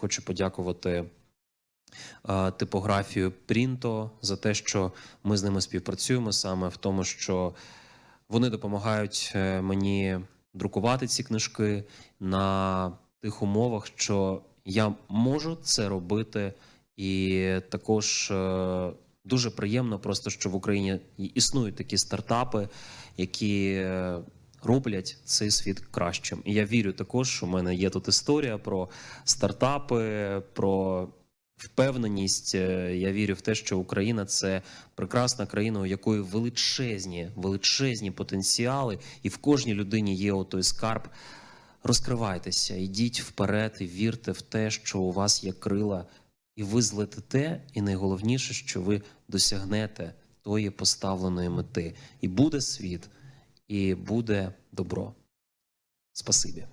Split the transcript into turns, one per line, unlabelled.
Хочу подякувати е, типографію Прінто за те, що ми з ними співпрацюємо саме в тому, що вони допомагають е, мені друкувати ці книжки на тих умовах, що я можу це робити, і також е, дуже приємно, просто що в Україні існують такі стартапи, які роблять цей світ кращим. І я вірю також, що в мене є тут історія про стартапи, про впевненість. Е, Я вірю в те, що Україна це прекрасна країна, у якої величезні, величезні потенціали, і в кожній людині є отой скарб. Розкривайтеся, йдіть вперед і вірте в те, що у вас є крила, і ви злетите, і найголовніше, що ви досягнете тої поставленої мети. І буде світ, і буде добро. Спасибі.